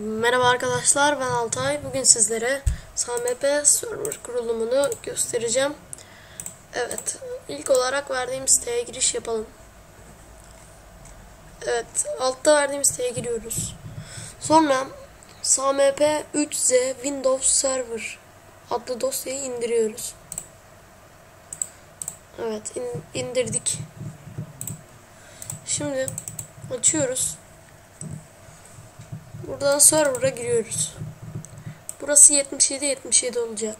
Merhaba arkadaşlar ben Altay. Bugün sizlere SAMP server kurulumunu göstereceğim. Evet ilk olarak verdiğim siteye giriş yapalım. Evet altta verdiğim siteye giriyoruz. Sonra SAMP 3Z Windows Server adlı dosyayı indiriyoruz. Evet in, indirdik. Şimdi açıyoruz. Buradan server'a giriyoruz. Burası 77 77 olacak.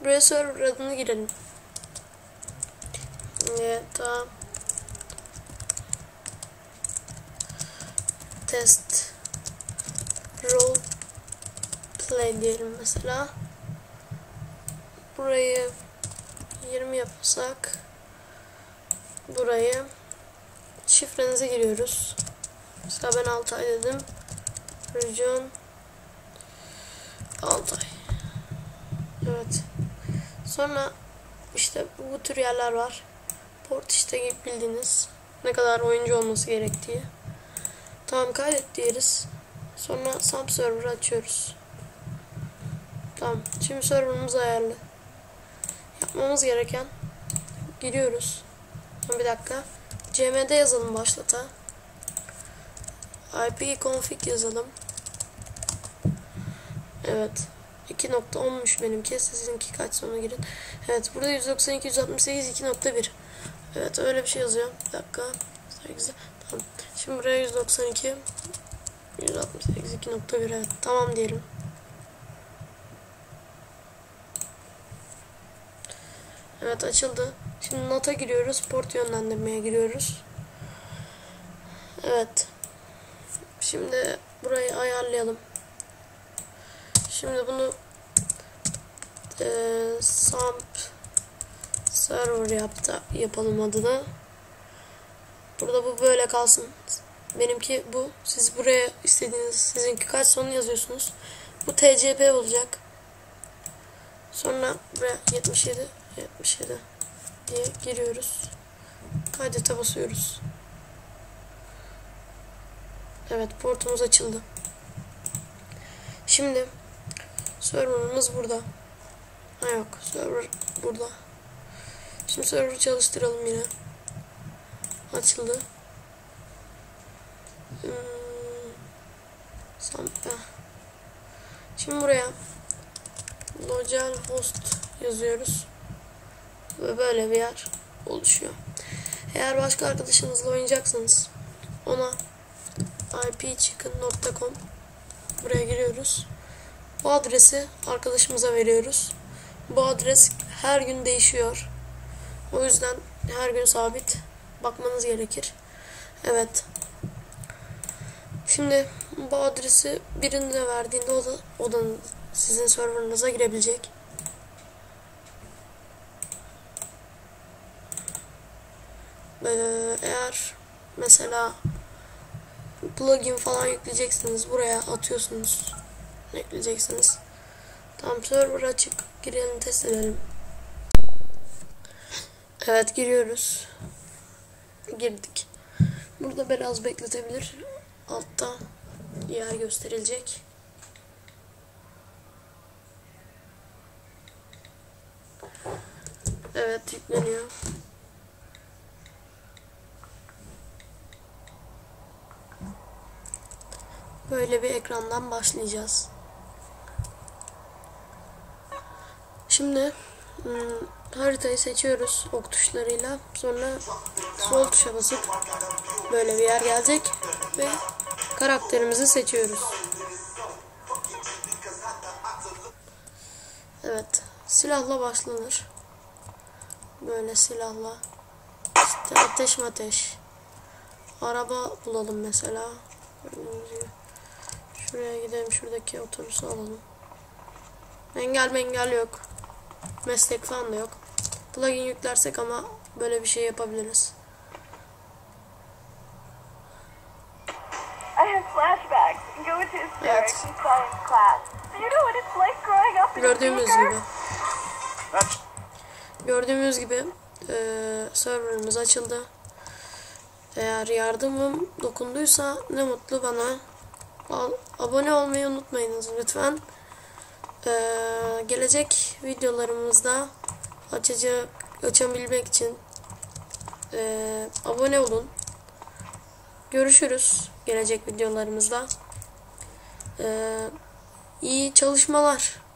Buraya server adını girelim. Evet tamam. Test role play diyelim mesela. Burayı 20 yapsak burayı şifrenize giriyoruz. Mesela ben Altay dedim. Region Altay. Evet. Sonra işte bu tür yerler var. Port işte bildiğiniz ne kadar oyuncu olması gerektiği. Tamam kaydet diyoruz. Sonra sub server açıyoruz. Tamam. Şimdi serverımız ayarlı. Yapmamız gereken giriyoruz. Bir dakika. cmd yazalım başlata. IP config yazalım. Evet. 2 nokta olmuş benimki. Sizinki kaç sonra girin. Evet. Burada 192 168 2.1. Evet. Öyle bir şey yazıyor. Bir dakika. 8. Tamam. Şimdi buraya 192 168 2.1 evet. Tamam diyelim. Evet açıldı. Şimdi NAT'a giriyoruz. Port yönlendirmeye giriyoruz. Evet. Şimdi burayı ayarlayalım. Şimdi bunu e, SAMP server yaptı, yapalım adını. Burada bu böyle kalsın. Benimki bu. Siz buraya istediğiniz sizinki kaç sonu yazıyorsunuz. Bu TCP olacak. Sonra buraya 77 77 diye giriyoruz. Kaydete basıyoruz. Evet portumuz açıldı. Şimdi serverımız burada. Ha yok server burada. Şimdi server çalıştıralım yine. Açıldı. Hmm. Şimdi buraya local host yazıyoruz. Ve böyle bir yer oluşuyor. Eğer başka arkadaşınızla oynayacaksanız ona ipchicken.com buraya giriyoruz. Bu adresi arkadaşımıza veriyoruz. Bu adres her gün değişiyor. O yüzden her gün sabit bakmanız gerekir. Evet. Şimdi bu adresi birine verdiğinde o da odanın sizin serverınıza girebilecek. Ee, eğer mesela plugin falan yükleyeceksiniz. Buraya atıyorsunuz. Ekleyeceksiniz. Tam server açık. Girelim test edelim. Evet giriyoruz. Girdik. Burada biraz bekletebilir. Altta yer gösterilecek. Evet yükleniyor. Böyle bir ekrandan başlayacağız. Şimdi hmm, haritayı seçiyoruz ok tuşlarıyla. Sonra sol tuşa basıp böyle bir yer gelecek ve karakterimizi seçiyoruz. Evet. Silahla başlanır. Böyle silahla. İşte ateş ateş. Araba bulalım mesela. Şuraya gidelim. Şuradaki otobüsü alalım. Engel engel yok. Meslek falan da yok. Plugin yüklersek ama böyle bir şey yapabiliriz. Evet. Gördüğümüz gibi. Gördüğümüz gibi e, serverımız açıldı. Eğer yardımım dokunduysa ne mutlu bana. Abone olmayı unutmayınız lütfen. Ee, gelecek videolarımızda açacak açabilmek için ee, abone olun. Görüşürüz gelecek videolarımızda. Ee, iyi çalışmalar.